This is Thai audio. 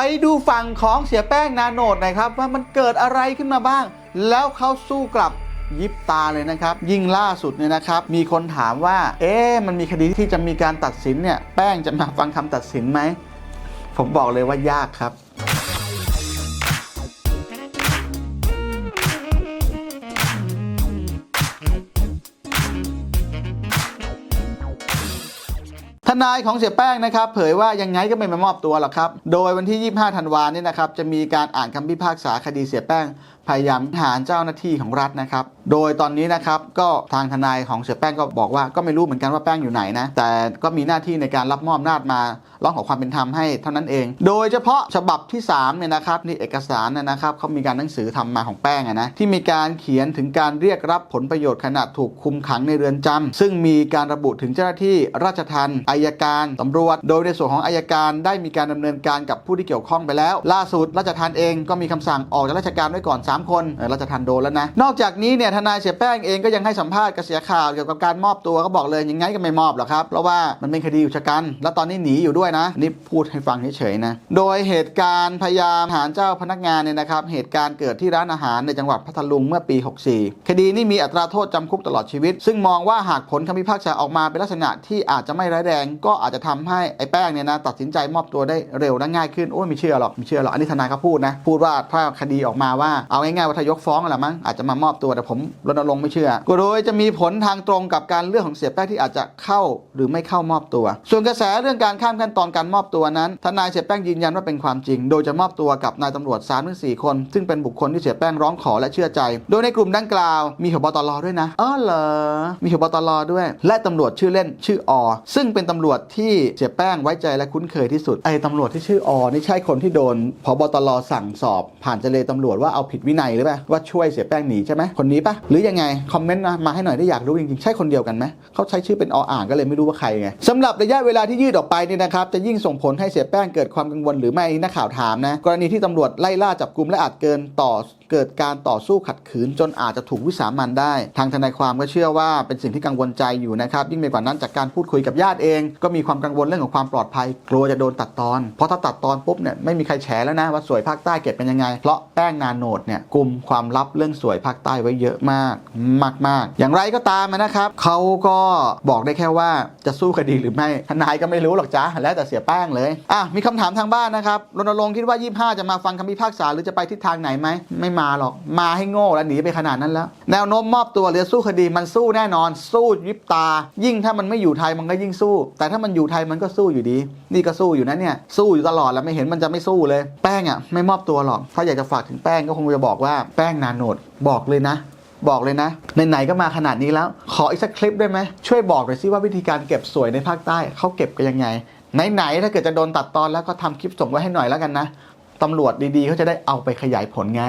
ไปดูฝั่งของเสียแป้งนาโนดหน่อยครับว่ามันเกิดอะไรขึ้นมาบ้าง แล้วเขาสู้กลับยิบตาเลยนะครับ ยิ่งล่าสุดเนี่ยนะครับ มีคนถามว่า เอ๊ะมันมีคดีที่จะมีการตัดสินเนี่ย แป้งจะมาฟังคำตัดสินไหม ผมบอกเลยว่ายากครับ ทนายของเสียแป้งนะครับเผยว่ายังไงก็ไม่มามอบตัวหรอกครับ โดยวันที่ 25 ธันวาเนี่ยนะครับจะมีการอ่านคำพิพากษาคดีเสียแป้งพยายามหารเจ้าหน้าที่ของรัฐนะครับ โดยตอนนี้นะครับก็ทางทนายของเสียแป้งก็บอกว่าก็ไม่รู้เหมือนกันว่าแป้งอยู่ไหนนะ แต่ก็มีหน้าที่ในการรับมอบอำนาจมาร้องขอความเป็นธรรมให้เท่านั้นเอง โดยเฉพาะฉบับที่3เนี่ยนะครับนี่เอกสารนะนะครับเขามีการหนังสือทำมาของแป้งนะที่มีการเขียนถึงการเรียกรับผลประโยชน์ขณะถูกคุมขังในเรือนจำซึ่งมีการระบุถึงเจ้าหน้าที่ราชทัณฑ์อายการตำรวจ โดยในส่วนของอายการได้มีการดำเนินการกับผู้ที่เกี่ยวข้องไปแล้ว ล่าสุดราชทัณฑ์เองก็มีคำสั่งออกจากราชการไว้ก่อน 3 คนราชทัณฑ์โดนแล้วนะนอกจากนี้เนี่ยนายเสียแป้งเองก็ยังให้สัมภาษณ์กระเสียข่าวเกี่ยวกับการมอบตัวก็บอกเลยยังไงก็ไม่มอบหรอกครับเพราะว่ามันเป็นคดีอุกชะกัน แล้วตอนนี้หนีอยู่ด้วยนะนี่พูดให้ฟังเฉยๆนะโดยเหตุการณ์พยายามหารเจ้าพนักงานเนี่ยนะครับเหตุการณ์เกิดที่ร้านอาหารในจังหวัดพัทลุงเมื่อปี 64 คดีนี้มีอัตราโทษจำคุกตลอดชีวิต ซึ่งมองว่าหากผลคำพิพากษาออกมาเป็นลักษณะที่อาจจะไม่ร้ายแรง ก็อาจจะทำให้ไอ้แป้งเนี่ยนะตัดสินใจมอบตัวได้เร็วและง่ายขึ้นโอ้ยไม่เชื่อหรอกไม่เชื่อหรอกอันนี้ทนายเขาพูดนะพูดว่าถ้าคดีออกมาว่าเอาง่ายๆว่าถ้ายกฟ้องอะไรมั้งอาจจะมามอบตัวแต่ผมรณรงค์ไม่เชื่อ โดยจะมีผลทางตรงกับการเรื่องของเสียแป้งที่อาจจะเข้าหรือไม่เข้ามอบตัว ส่วนกระแสเรื่องการข้ามขั้นตอนการมอบตัวนั้นทนายเสียแป้งยืนยันว่าเป็นความจริง โดยจะมอบตัวกับนายตำรวจ3ามถึงสคน ซึ่งเป็นบุคคลที่เสียแป้งร้องขอและเชื่อใจ โดยในกลุ่มดังกล่าวมีผบตรด้วยนะอ๋อเหรอมีผบตรด้วย และตำรวจชื่อเล่นชื่ออซึ่งเป็นตำรวจที่เสียแป้งไว้ใจและคุ้นเคยที่สุดไอ้ตำรวจที่ชื่ออนี่ใช่คนที่โดนผบตรสั่งสอบ ผ่านเจเลตำรวจว่าเอาผิดวินัยหรือเปล่าว่าช่วยเสียแป้งหนีใช่ไหมคนนี้ปะหรือยังไงคอมเมนต์มาให้หน่อยได้อยากรู้จริงๆใช่คนเดียวกันไหมเขาใช้ชื่อเป็นออ่างก็เลยไม่รู้ว่าใครไงสำหรับระยะเวลาที่ยืดออกไปเนี่ยนะครับจะยิ่งส่งผลให้เสียแป้งเกิดความกังวลหรือไม่นักข่าวถามนะกรณีที่ตำรวจไล่ล่าจับกลุ่มและอาจเกินต่อเกิดการต่อสู้ขัดขืน จนอาจจะถูกวิสามันได้ ทางทนายความก็เชื่อว่าเป็นสิ่งที่กังวลใจอยู่นะครับยิ่งไปกว่านั้นจากการพูดคุยกับญาติเอง ก็มีความกังวลเรื่องของความปลอดภัย กลัวจะโดนตัดตอน เพราะถ้าตัดตอนปุ๊บเนี่ยไม่มีใครแฉแล้วนะว่าสวยภาคใต้เก็บเป็นยังไง เพราะแป้งนาโนดเนี่ยกลุ่มความลับเรื่องสวยภาคใต้ไว้เยอะมากมาก ๆ อย่างไรก็ตามนะครับเขาก็บอกได้แค่ว่าจะสู้คดีหรือไม่ทนายก็ไม่รู้หรอกจ้าแล้วแต่เสียแป้งเลยอะมีคำถามทางบ้านนะครับรณรงค์คิดว่า 25 จะมาฟังคำพิพากษาหรือจะไปทิศทางไหนไหมไม่มาหรอกมาให้โง่แล้วหนีไปขนาดนั้นแล้ว แนวโน้มมอบตัวหรือสู้คดีมันสู้แน่นอน สู้ยิบตา ยิ่งถ้ามันไม่อยู่ไทยมันก็ยิ่งสู้ แต่ถ้ามันอยู่ไทยมันก็สู้อยู่ดี นี่ก็สู้อยู่นะเนี่ยสู้อยู่ตลอดแล้วไม่เห็นมันจะไม่สู้เลย แป้งอะไม่มอบตัวหรอก ถ้าอยากจะฝากถึงแป้งก็คงจะบอกว่าแป้งนาโนดบอกเลยนะ บอกเลยนะไหนๆก็มาขนาดนี้แล้ว ขออีกสักคลิปได้ไหมช่วยบอกหน่อยสิว่าวิธีการเก็บสวยในภาคใต้เขาเก็บกันยังไงไหนๆถ้าเกิดจะโดนตัดตอนแล้วก็ทำคลิปส่งไว้ให้หน่อยแล้วกันนะตำรวจดีๆเขาจะได้เอาไปขยายผลไง